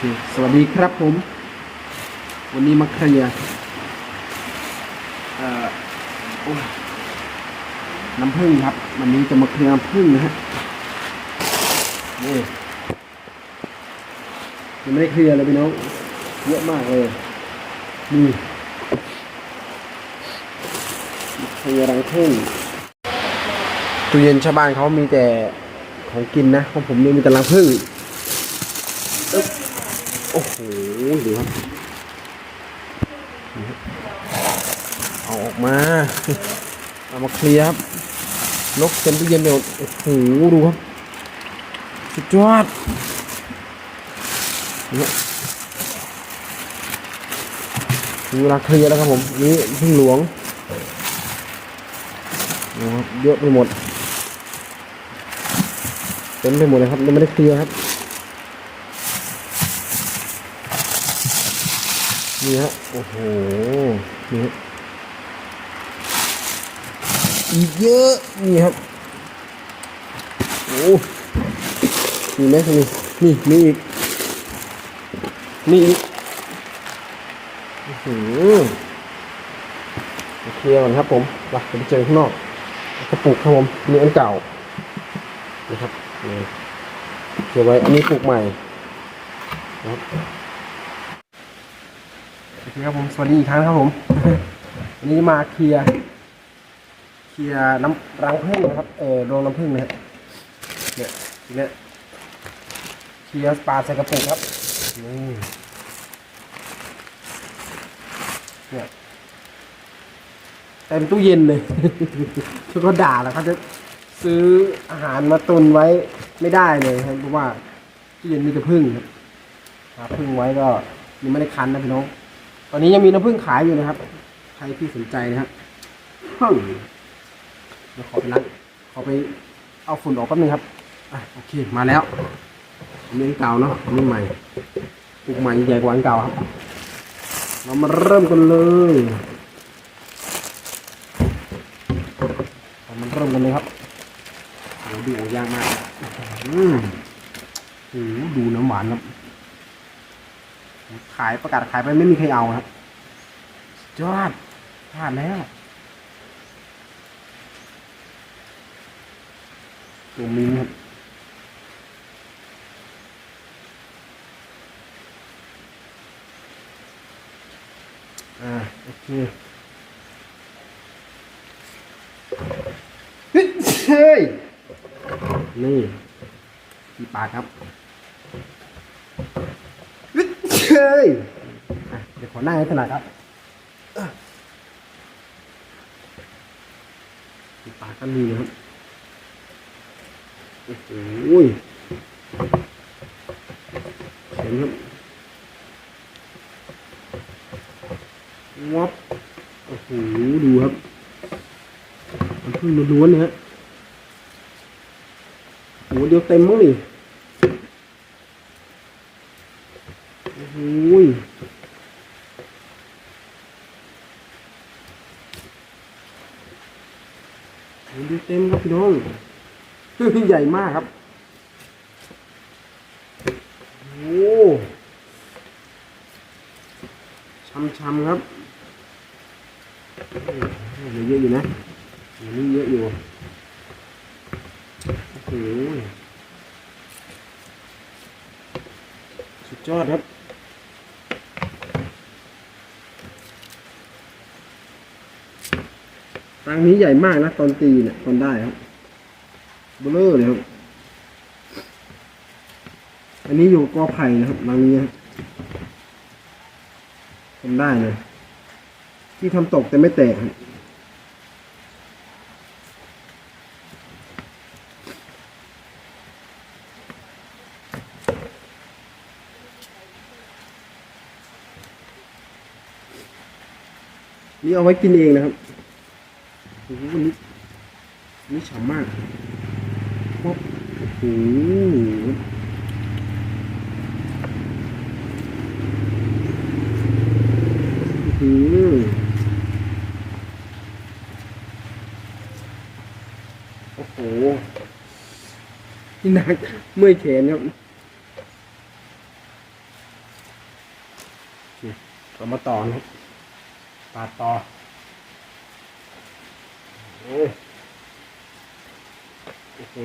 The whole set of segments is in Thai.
คสวัสดีครับผม วันนี้มาเคลียร์น้ำผึ้งครับ วันนี้จะมาเคลียร์น้ำผึ้งนะฮะนี่ยังไม่ได้เคลียร์เลยพี่น้องเยอะมากเลยนี่เคลียร์รังผึ้งตู้เย็นชาวบ้านเขามีแต่ของกินนะของผมนี่มีแต่รังผึ้ง โอ้โหดูครับเอาออกมา เอามาเคลียร์ครับ นกเต็มตู้เย็นเดี๋ยวโอ้โหดูครับ สุดยอดเนี่ยเวลาเคลียร์แล้วครับผม นี่พึ่งหลวงดูครับเยอะไปหมด เต็มไปหมดเลยครับยังไม่ได้เคลียร์ครับ นี่ฮะโอ้โหนี่อีกเยอะนี่ครับโอ้มีไหมนี่นี่มีอีกนี่อีกโอ้โหโอเคก่อนครับผมไปไปเจอข้างนอกกระปุกครับผมนี่อันเก่านะครับนี่เก็บไว้อันนี้ปลูกใหม่นะครับ โอเครับผมสวัสดีอีกครั้งครับผม วันนี้มาเคลียร์เคลียร์น้ำรังผึ้งนะครับเออรวงน้ำผึ้งนะฮะเนี่ยเนี้ยเคลียร์ปลาใส่กระปุกครับนี่เนี่ยเต็มตู้เย็นเลยทุกคนด่าแล้วเขาจะซื้ออาหารมาตุนไว้ไม่ได้เลยครับเพราะว่าตู้เย็นมีแต่ผึ้งครับหาผึ้งไว้ก็ยังไม่ได้คั้นนะพี่น้อง ตอนนี้ยังมีน้ำผึ้งขายอยู่นะครับ ใครที่สนใจนะครับเดี๋ยวขอไปล้างขอไปเอาฝุ่นออกแป๊บนึงครับอะโอเคมาแล้วอันนี้เก่าเนาะอันนี้ใหม่ปลูกใหม่ใหญ่กว่าอันเก่าครับ เรามาเริ่มกันเลยเรามาเริ่มกันเลยครับโหดูยากมากอืมโหดูน้ำหวานครับ ขายประกาศขายไปไม่มีใครเอาครับยอดพลาดแล้วตัวมิงครับอ่าโอเคเฮ้ยเฮ้ยนี่ที่ปากครับ เฮ้ยอะเดี๋ยวขอหน้าให้ถนัดครับปิดปากกันดีนะครับโอ้โหเห็นครับวับโอ้โหดูครับ มันเพิ่งล้วนๆเลยฮะโอ้โหเดียวเต็มมั้งนี่ อ้ยเห็นดูเต็มครับพี่น้องใหญ่มากครับ โอ้ช้ำๆครับเหลือเยอะอยู่นะอันนี้เยอะอยู่ โอ้โหสุดยอดครับ รังนี้ใหญ่มากนะตอนตีเนี่ยตอนได้ครับเบลเลอร์เลยครับ อันนี้อยู่กอไผ่นะครับรังนี้ครับทำได้เลยที่ทำตกแต่ไม่แตกครับนี่เอาไว้กินเองนะครับ โอ้โหวันนี้นนี้ฉ่ำมากป๊บโอ้โหอื้อหือโอ้โหนี่หนักเมื่อยแขนครับนี่เรามาต่อนะปาดต่อ โอ้ยโอ้โห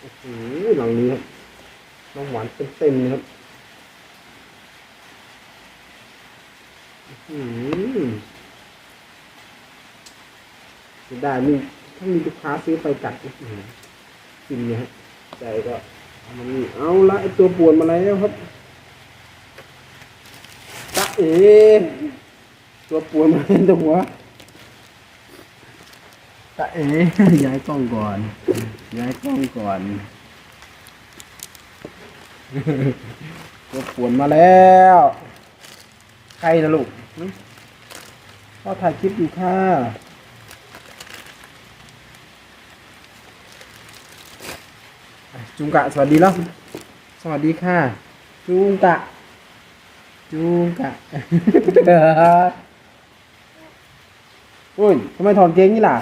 โอ้โหหลังนี้ครับน้องหวานเต็มๆเลยครับอื้อหือได้มีถ้ามีลูกค้าซื้อไปกัดอื้อหือกินเนี่ยฮะใจก็เอามันนี่เอาละไอตัวปวดมาแล้วครับตะเอตัวปวดมาเป็นตัวหัวะ เอย้ายกล้องก่อน ย้ายกล้องก่อนตัวปวดมาแล้ว ใครนะลูกพ่อถ่ายคลิปอยู่ค่ะจุงกะ สวัสดีแล้ว สวัสดีค่ะ จุงกะ จุงกะอุ้ยทำไมถอดเกงนี่ล่ะ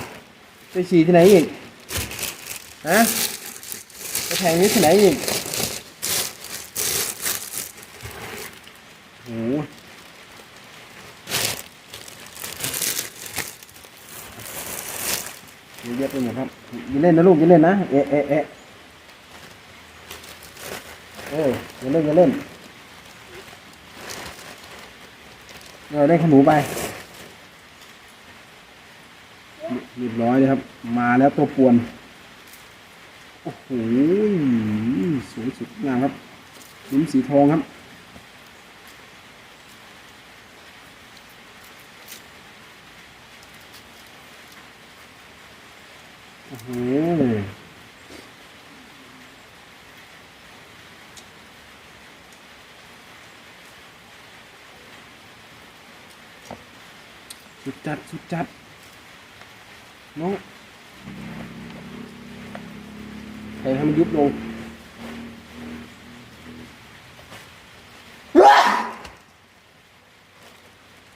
ไปฉี่ที่ไหนอีกฮะไปแทงนี้ที่ไหนอีกโอ้โหเยอะไปหมดครับอย่าเล่นนะลูกอย่าเล่นนะ เอะเอะเอะเอออย่าเล่นอย่าเล่นเออได้ขนหนูไปเร้อยเลยครับ มาแล้วตัวป่วน โอ้โหสวยสุดงามครับ ลิ้นสีทองครับ โอ้โหสุดจัด สุดจัดน้อง ให้มันยุบลง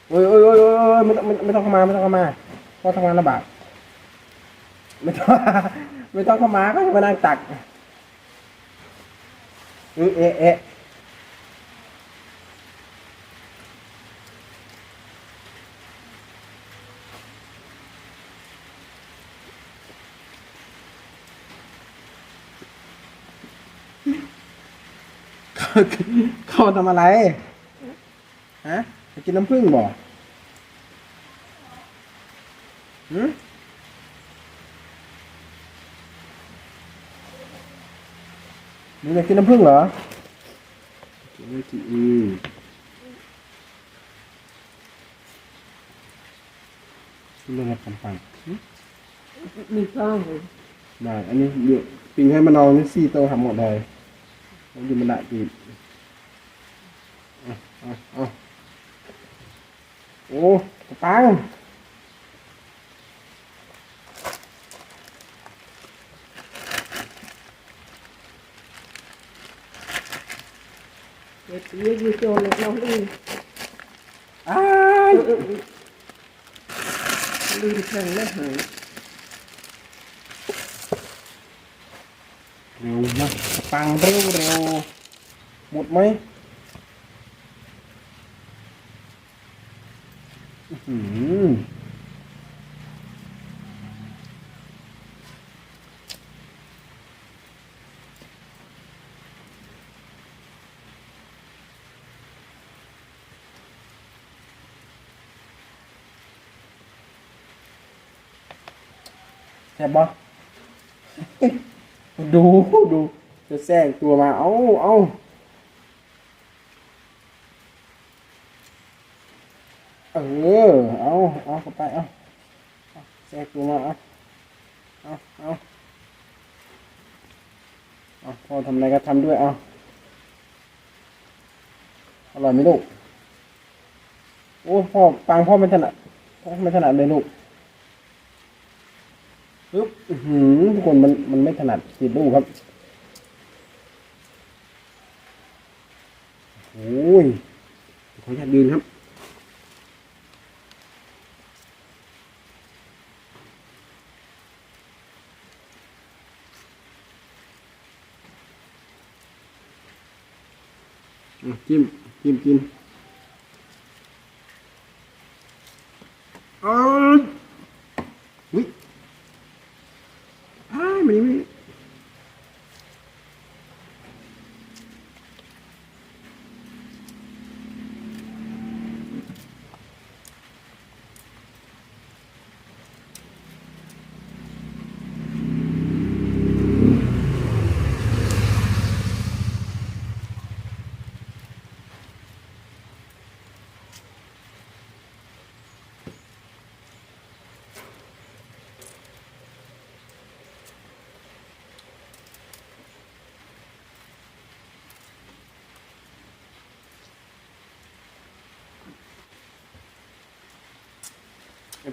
โอ้ยโอ้ยโอ้ยโอ้ยไม่ต้องไม่ไม่ต้องเข้ามาไม่ต้องเข้ามาเพราะทำงานลำบากไม่ต้องไม่ต้องเข้ามาก็มานั่งตักเอะเอ๊ะ เขาเขาทำอะไรฮะไปกินน้ำผึ้งบ่หืมมึงอยากกินน้ำผึ้งเหรอไม่ทีอีเรื่องอะไรปังๆหึมีกล้องเลยได้ อันนี้เดี๋ยวปิงให้มันเอานี่สี่โตวทำหมดเลย แล้วอยู่มันละจีบเอาเอาเอาโอ้กระปังเด็กเรียกอยู่โจรเลยน้องลืมอ้ายลืมแข่งแล้วหาย เร็วนะกระ ปังเร็วเร็วหมดไหมอื้อหือแซ่บบ่ดูดู จะแทรกตัวมา เอาเอาเออ เอาเอาเข้าไป เอาเอาแทรกตัวมา เอาเอาเอาเอาพ่อทำอะไรก็ทำด้วย เอาอร่อยไหมลูก โอ้พ่อปังพ่อไม่ถนัดพ่อไม่ถนัดเลยลูกปึ๊บหือทุกคนมันมันไม่ถนัดติดลูกครับ อ้ยขออนุญาตยืนครับ จิ้ม จิ้มกิน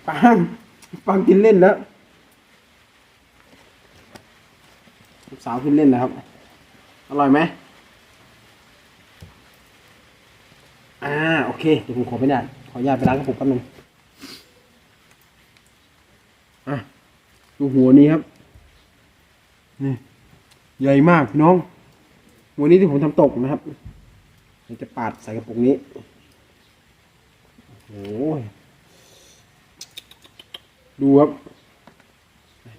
ปังปังกินเล่นแล้วสาวกินเล่นแล้วครับ อร่อยไหมอ่าโอเคเดี๋ยวผมขอไปเนี่ยขออนุญาตไปล้างกระปุกแป๊บนึงอะดูหัวนี้ครับนี่ใหญ่มากพี่น้องหัวนี้ที่ผมทำตกนะครับเดี๋ยวจะปาดใส่กระปุกนี้โอ้ย ดูครับ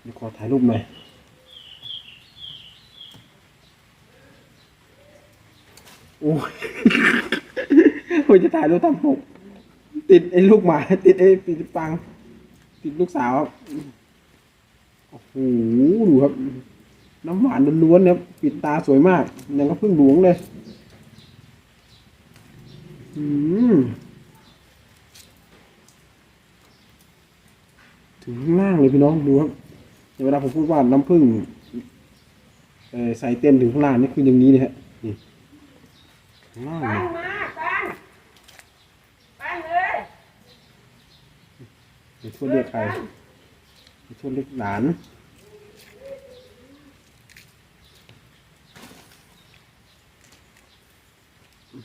เดี๋ยวขอถ่ายรูปหน่อยโอ้ยผมจะถ่ายรูปทำปกติดไอ้ลูกหมา ติดไอ้ติดปัง ติดลูกสาวครับโอ้โหดูครับ น้ำหวานล้วนๆครับปิดตาสวยมากยังก็เพิ่งหลวงเลย อืม ถึง ข้างล่างเลยพี่น้องดูครับเวลาผมพูดว่าน้ำผึ้งเอ่อใส่เต้นถึงข้างล่างนี่คืออย่างนี้เลยฮะนี่ข้างล่างปัเลงยมาปังปังเลยไปช่วยเรียกใครไปช่วยเรียกหลาน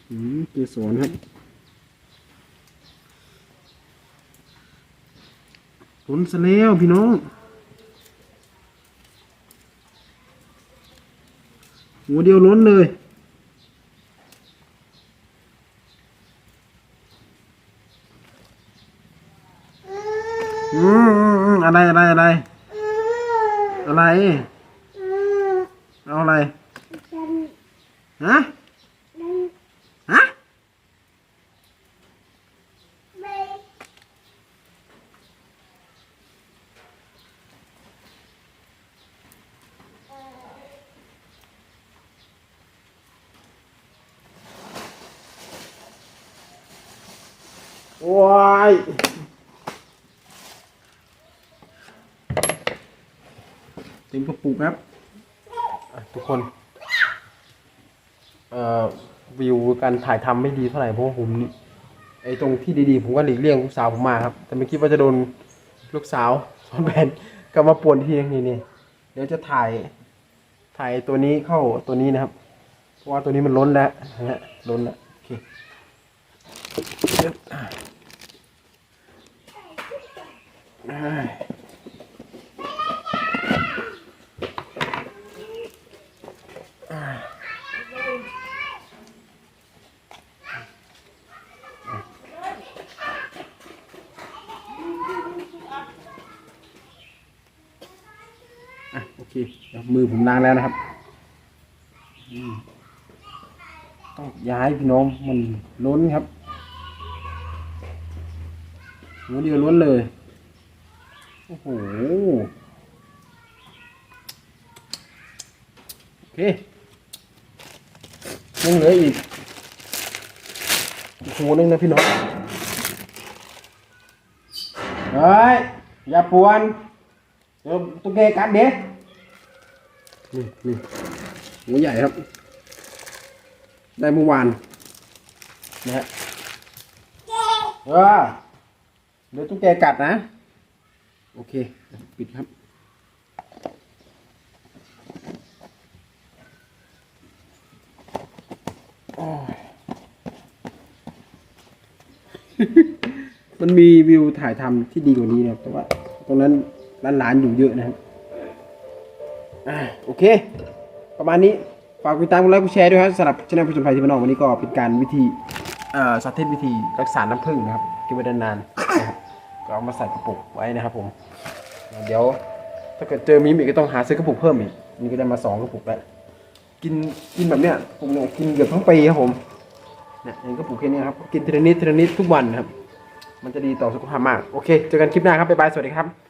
อืมเกสรครับ นซะแล้วพี่น้อง หัวเดียวล้นเลย อืมอืมอืมอะไรอะไรอะไร อะไร เอาอะไร ฮะ ว้ายเต็มกระปุกครับอะทุกคน เอ่อ วิวการถ่ายทำไม่ดีเท่าไหร่เพราะว่าผมนี่ไอ้ตรงที่ดีๆ ผมก็หลีกเลี่ยงลูกสาวผมมาครับ แต่ไม่คิดว่าจะโดนลูกสาวซ้อนแผนกลับมาป่วนทีนี่นี่เดี๋ยวจะถ่ายถ่ายตัวนี้เข้าตัวนี้นะครับ เพราะว่าตัวนี้มันล้นแล้วนะฮะล้นแล้วโอเค โอเคมือผมล้างแล้วนะครับ ต้องย้ายพี่น้องมันล้นครับ หัวเดียวล้นเลย โอ้โห โอเคยังเหลืออีกอีกหัวหนึงนะพี่น้องเฮ้ย อย่าปวนเดี๋ยวตุ๊กแกกัดเด็กนี่นี่หัวใหญ่ครับ ได้เมื่อวานนะฮะเออ เดี๋ยวตุ๊กแกกัดนะ โอเค ปิดครับอ้ยมันมีวิวถ่ายทำที่ดีกว่านี้นะครับแต่ว่า ตรงนั้นร้านๆอยู่เยอะนะครับอ่าโอเค ประมาณนี้ ฝากติดตามกดไลค์กดแชร์ด้วยครับสำหรับช anel ผู้ชมไทยที่มานอกวันนี้ก็เป็นการวิธี เอ่อสาธิตวิธีรักษาน้ำผึ้งนะครับเก็บไว้นานๆนะครับ ก็เอามาใส่กระปุกไว้นะครับผม เดี๋ยว ถ้าเกิดเจอมีมอีกก็ต้องหาซื้อกระปุกเพิ่มอีกนี่ก็ได้มาสองกระปุกแล้วกินกินแบบเนี้ยผมเนี่ยกินเกือบทั้งปีครับผมเนี่ยอย่างกระปุกแค่นี้ครับกินทีละนิดทีละนิดทุกวันนะครับ มันจะดีต่อสุขภาพมาก โอเค เจอกันคลิปหน้าครับบ๊ายบายสวัสดีครับ